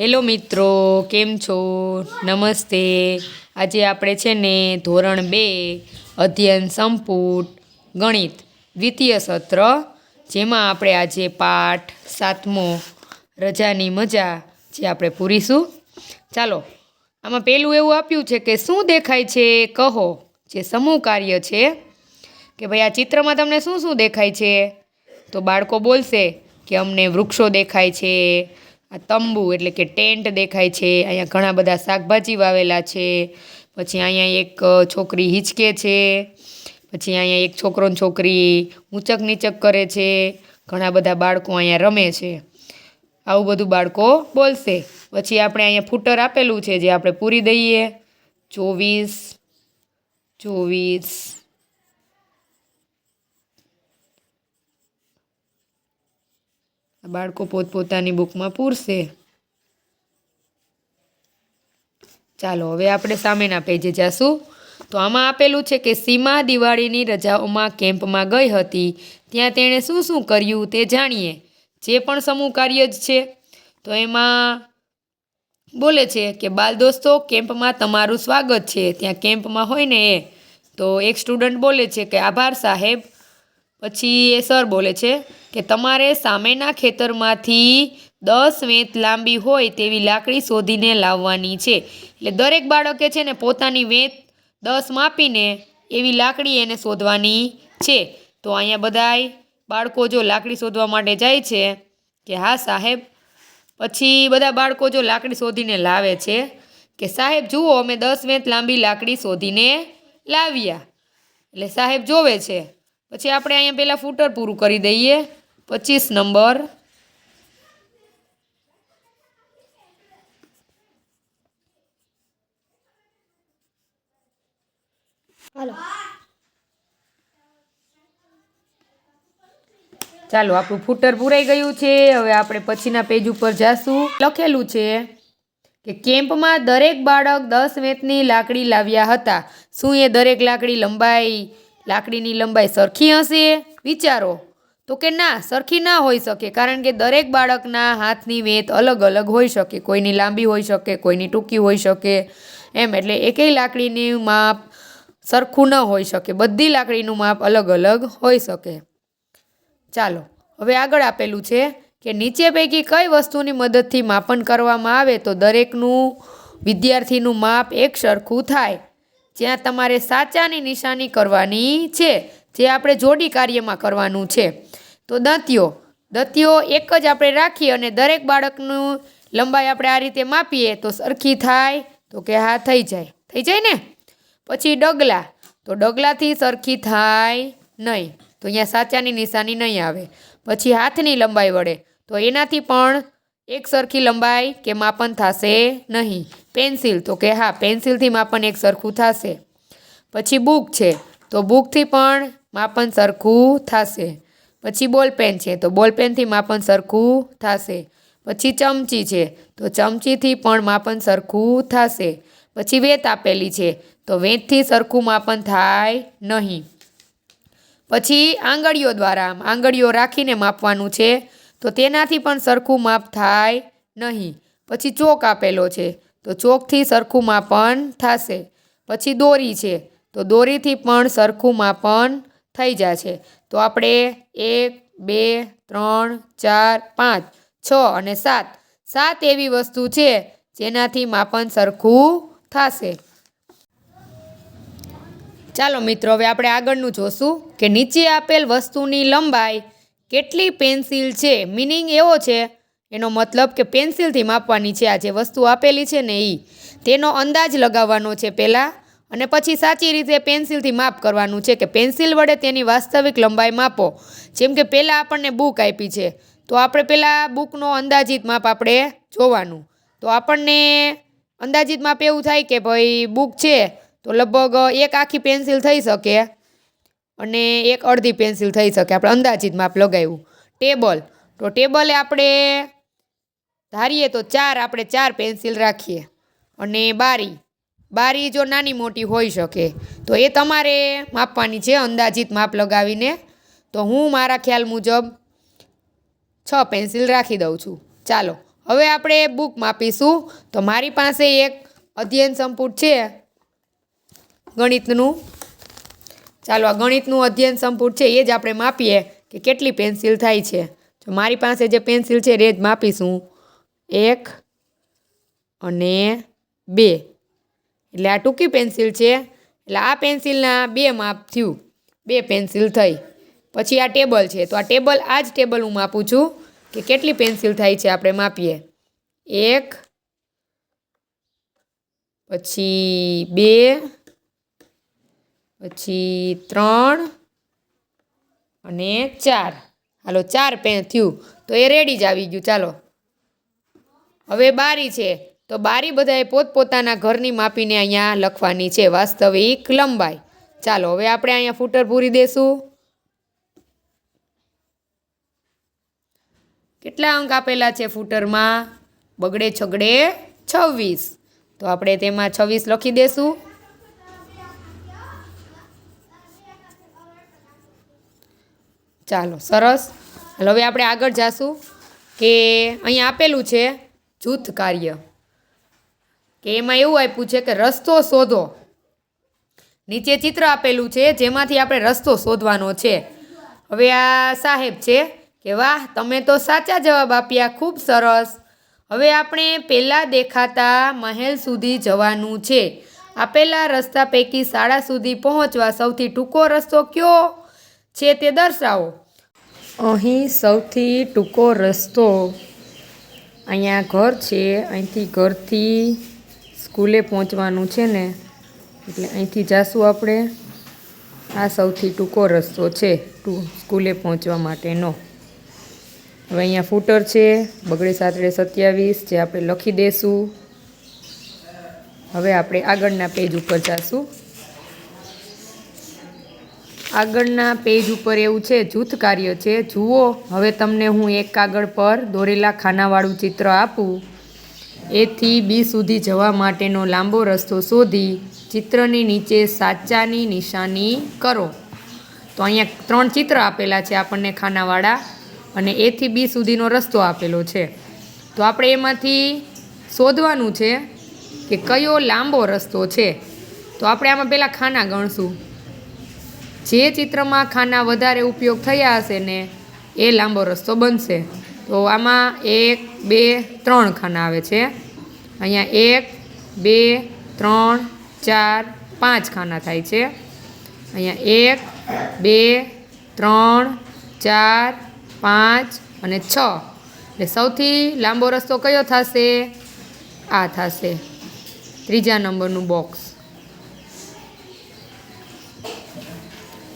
Hello મિત્રો, કેમ છો? નમસ્તે. આજે આપણે છે ને ધોરણ બે, અધ્યયન સંપુટ, ગણિત, દ્વિતીય સત્ર, જેમાં આપણે આજે પાઠ સાતમો, રજાની મજા જે આપણે પૂરીશું. ચાલો, આમાં પહેલું એવું આપ્યું છે કે શું દેખાય છે? કહો. જે સમૂહ કાર્ય છે કે ભાઈ આ ચિત્રમાં તમને શું શું દેખાય છે? તો બાળકો બોલશે કે અમને વૃક્ષો દેખાય છે. આ તંબુ એટલે કે ટેન્ટ દેખાય છે, અહીંયા ઘણા બધા શાકભાજી વાવેલા છે, પછી અહીંયા એક છોકરી હિંચકે છે, પછી અહીંયા એક છોકરો છોકરી ઊંચક નીચક કરે છે, ઘણા બધા બાળકો અહીંયા રમે છે. આવું બધું બાળકો બોલશે. પછી આપણે અહીંયા ફૂટર આપેલું છે, જે આપણે પૂરી દઈએ. ચોવીસ ચોવીસ બાળકો પોતપોતાની બુકમાં પૂરશે. ચાલો, હવે આપણે સામેના પેજે જાશું. તો આમાં આપેલું છે કે સીમા દિવાળીની રજાઓમાં કેમ્પમાં ગઈ હતી. ત્યાં તેણે શું શું કર્યું તે જાણીએ. જે પણ સમૂહ કાર્ય જ છે. તો એમાં બોલે છે કે, બાલ દોસ્તો, કેમ્પમાં તમારું સ્વાગત છે. ત્યાં કેમ્પમાં હોય ને એ. તો એક સ્ટુડન્ટ બોલે છે કે, આભાર સાહેબ. પછી એ સર બોલે છે કે તમારે સામેના ખેતરમાંથી દસ વેંત લાંબી હોય તેવી લાકડી શોધીને લાવવાની છે. એટલે દરેક બાળકે છે ને પોતાની વેંત દસ માપીને એવી લાકડી એને શોધવાની છે. તો અહીંયા બધાય બાળકો જો લાકડી શોધવા માટે જાય છે કે હા સાહેબ, પછી બધા બાળકો જો લાકડી શોધીને લાવે છે કે સાહેબ જુઓ અમે દસ વેંત લાંબી લાકડી શોધીને લાવ્યા. એટલે સાહેબ જોવે છે પછી આપણે અહીંયા પહેલાં ફૂટર પૂરું કરી દઈએ. પચીસ નંબર. ચાલો આપણું ફૂટર પૂરાઈ ગયું છે. હવે આપણે પછીના પેજ ઉપર જાશું. લખેલું છે કે કેમ્પમાં દરેક બાળક દસ વેંતની લાકડી લાવ્યા હતા. શું એ દરેક લાકડી લંબાઈ? લાકડીની લંબાઈ સરખી હશે? વિચારો. તો કે ના, સરખી ના હોઈ શકે, કારણ કે દરેક બાળકના હાથની વેંત અલગ અલગ હોઈ શકે. કોઈની લાંબી હોઈ શકે, કોઈની ટૂંકી હોઈ શકે. એમ એટલે એકેય લાકડીની માપ સરખું ન હોઈ શકે. બધી લાકડીનું માપ અલગ અલગ હોઈ શકે. ચાલો, હવે આગળ આપેલું છે કે નીચે પૈકી કઈ વસ્તુની મદદથી માપન કરવામાં આવે તો દરેકનું વિદ્યાર્થીનું માપ એક સરખું થાય. જ્યાં તમારે સાચાની નિશાની કરવાની છે, જે આપણે જોડી કાર્યમાં કરવાનું છે. તો દંતિયો દંતિયો એક જ આપણે રાખીએ અને દરેક બાળકનું લંબાઈ આપણે આ રીતે માપીએ તો સરખી થાય, તો કે હા, થઈ જાય. થઈ જાય ને? પછી ડગલા, તો ડગલાથી સરખી થાય નહીં, તો અહીંયા સાચાની નિશાની નહીં આવે. પછી હાથની લંબાઈ વડે, તો એનાથી પણ એક સરખી લંબાઈ કે માપન થશે નહીં. પેન્સિલ, તો કે હા, પેન્સિલથી માપન એક સરખું થશે. પછી બુક છે, તો બુકથી પણ માપન સરખું થશે. પછી બોલપેન છે, તો બોલપેનથી માપન સરખું થશે. પછી ચમચી છે, તો ચમચીથી પણ માપન સરખું થશે. પછી વેત આપેલી છે, તો વેતથી સરખું માપન થાય નહીં. પછી આંગળીઓ દ્વારા આંગળીઓ રાખીને માપવાનું છે તો તેનાથી પણ સરખું માપ થાય નહીં. પછી ચોક આપેલો છે. તો ચોકથી સરખું માપન થશે. પછી દોરી છે. તો દોરીથી પણ સરખું માપન થઈ જશે. તો આપણે એક, બે, ત્રણ, ચાર, પાંચ, છ અને સાત. સાત એવી વસ્તુ છે જેનાથી માપન સરખું થશે. ચાલો મિત્રો, હવે આપણે આગળનું જોશું કે નીચે આપેલ વસ્તુની લંબાઈ કેટલી પેન્સિલ છે? મિનિંગ એવો છે, એનો મતલબ કે પેન્સિલથી માપવાની છે, આ જે વસ્તુ આપેલી છે ને એ તેનો અંદાજ લગાવવાનો છે પહેલાં, અને પછી સાચી રીતે પેન્સિલથી માપ કરવાનું છે કે પેન્સિલ વડે તેની વાસ્તવિક લંબાઈ માપો. જેમ કે પહેલાં આપણને બુક આપી છે, તો આપણે પહેલાં બુકનો અંદાજિત માપ આપણે જોવાનું. તો આપણને અંદાજિત માપ એવું થાય કે ભાઈ બુક છે, તો લગભગ એક આખી પેન્સિલ થઈ શકે. અને એક અડધી પેન્સિલ થઈ શકે. આપણે અંદાજિત માપ લગાવ્યું. ટેબલ. તો ટેબલે આપણે ધારીએ તો ચાર, આપણે ચાર પેન્સિલ રાખીએ. અને બારી. બારી જો નાની મોટી હોઈ શકે, તો એ તમારે માપવાની છે અંદાજિત માપ લગાવીને. તો હું મારા ખ્યાલ મુજબ છ પેન્સિલ રાખી દઉં છું. ચાલો, હવે આપણે બુક માપીશું. તો મારી પાસે એક અધ્યયન સંપુટ છે ગણિતનું. ચાલો, આ ગણિતનું અધ્યયન સંપૂર્ણ છે. એ જ આપણે માપીએ કે કેટલી પેન્સિલ થાય છે. જો મારી પાસે જે પેન્સિલ છે, એ જ માપીશું. એક અને બે. એટલે આ ટૂંકી પેન્સિલ છે. એટલે આ પેન્સિલના બે માપ થયું. બે પેન્સિલ થઈ. પછી આ ટેબલ છે. તો આ ટેબલ, આ જ ટેબલ હું માપું છું કે કેટલી પેન્સિલ થાય છે આપણે માપીએ. એક, પછી બે પછી ત્રણ અને ચાર. હાલો, ચાર પેન થયું. તો એ રેડી જ આવી ગયું. ચાલો. હવે બારી છે. તો બારી બધાએ પોતપોતાના ઘરની માપીને અહીંયા લખવાની છે. વાસ્તવિક લંબાઈ. ચાલો, હવે આપણે અહીંયા ફૂટર પૂરી દેશું. કેટલા અંક આપેલા છે ફૂટરમાં? બગડે છગડે છવ્વીસ. તો આપણે તેમાં છવ્વીસ લખી દેશું. ચાલો, સરસ. હવે આપણે આગળ જાશું કે અહીંયા આપેલું છે જૂથ કાર્ય. કે એમાં એવું આપ્યું છે કે રસ્તો શોધો. નીચે ચિત્ર આપેલું છે, જેમાંથી આપણે રસ્તો શોધવાનો છે. હવે આ સાહેબ છે કે, વાહ, તમે તો સાચા જવાબ આપ્યા, ખૂબ સરસ. હવે આપણે પહેલાં દેખાતા મહેલ સુધી જવાનું છે. આપેલા રસ્તા પૈકી શાળા સુધી પહોંચવા સૌથી ટૂંકો રસ્તો કયો? છે તે દર્શાવો. અહીં સૌથી ટૂંકો રસ્તો અહીંયા ઘર છે. અહીંથી ઘરથી સ્કૂલે પહોંચવાનું છે ને, એટલે અહીંથી જાશું આપણે. આ સૌથી ટૂંકો રસ્તો છે સ્કૂલે પહોંચવા માટેનો. હવે અહીંયા ફૂટર છે, બગડે સાતડે સત્યાવીસ, જે આપણે લખી દઈશું હવે આપણે આગળના પેજ ઉપર જાશું. આગળના પેજ ઉપર એવું છે, જૂથ કાર્ય છે. જુઓ, હવે તમને હું એક કાગળ પર દોરેલા ખાનાવાળું ચિત્ર આપું. એથી બી સુધી જવા માટેનો લાંબો રસ્તો શોધી ચિત્રની નીચે સાચાની નિશાની કરો. તો અહીંયા ત્રણ ચિત્ર આપેલા છે આપણને ખાનાવાળા અને એથી બી સુધીનો રસ્તો આપેલો છે. તો આપણે એમાંથી શોધવાનું છે કે કયો લાંબો રસ્તો છે. તો આપણે આમાં પહેલાં ખાના ગણશું. જે ચિત્રમાં ખાના વધારે ઉપયોગ થયા હશે ને, એ લાંબો રસ્તો બનશે. તો આમાં એક, બે, ત્રણ ખાના આવે છે. અહીંયા એક, બે, ત્રણ, ચાર, પાંચ ખાના થાય છે. અહીંયા એક, બે, ત્રણ, ચાર, પાંચ અને છ. એટલે સૌથી લાંબો રસ્તો કયો થશે? આ થશે. ત્રીજા નંબરનું બોક્સ.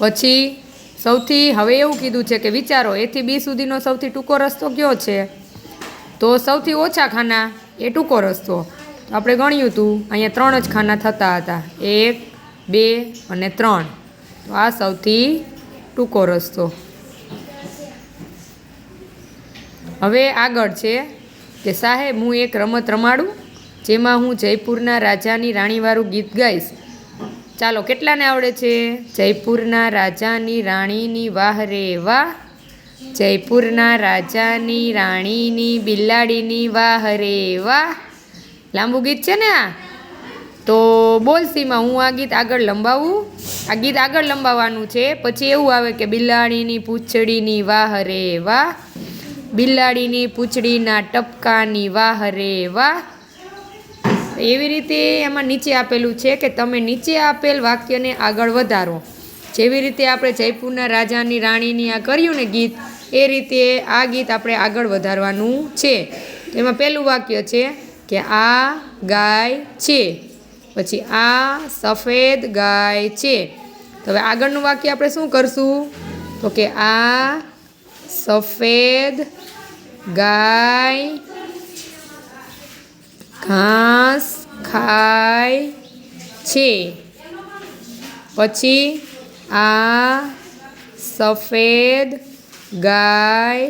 પછી સૌથી હવે એવું કીધું છે કે વિચારો, એથી બી સુધીનો સૌથી ટૂંકો રસ્તો કયો છે? તો સૌથી ઓછા ખાના એ ટૂંકો રસ્તો. આપણે ગણ્યું હતું અહીંયા ત્રણ જ ખાના થતા હતા. એક, બે અને ત્રણ. તો આ સૌથી ટૂંકો રસ્તો. હવે આગળ છે કે સાહેબ, હું એક રમત રમાડું, જેમાં હું જયપુરના રાજાની રાણીવાળું ગીત ગાઈશ. ચાલો, કેટલાને આવડે છે? જયપુરના રાજાની રાણીની વાહ રે વાહ. જયપુરના રાજાની રાણીની બિલાડીની વાહ રે વાહ. લાંબુ ગીત છે ને આ? તો બોલ સીમા, હું આ ગીત આગળ લંબાવું? આ ગીત આગળ લંબાવવાનું છે, પછી એવું આવે કે બિલાડીની પૂંછડીની વાહ રે વાહ. બિલાડીની પૂંછડીના ટપકાની વાહ રે વાહ. એવી રીતે એમાં નીચે આપેલું છે કે તમે નીચે આપેલ વાક્યને આગળ વધારો. જેવી રીતે આપણે જયપુરના રાજાની રાણીની આ કર્યું ને ગીત, એ રીતે આ ગીત આપણે આગળ વધારવાનું છે. એમાં પહેલું વાક્ય છે કે આ ગાય છે, પછી આ સફેદ ગાય છે. તો હવે આગળનું વાક્ય આપણે શું કરશું? તો કે આ સફેદ ગાય ઘાસ ખાય છે. પછી આ સફેદ ગાય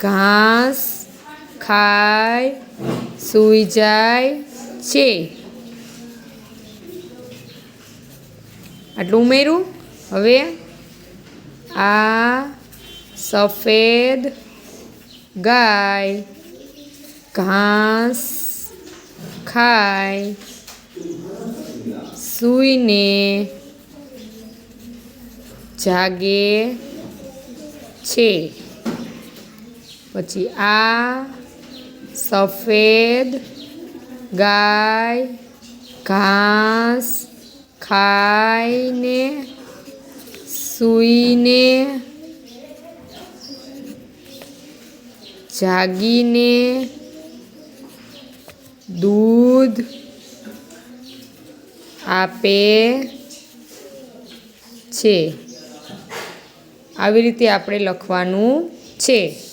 ઘાસ ખાય સૂઈ જાય છે. આટલું ઉમેરું હવે આ સફેદ ગાય ઘાસ ખાય. સૂઈને જાગે છે. પછી આ સફેદ ગાય ઘાસ ખાઈને સૂઈને જાગીને દૂધ આપે છે. આવી રીતે આપણે લખવાનું છે.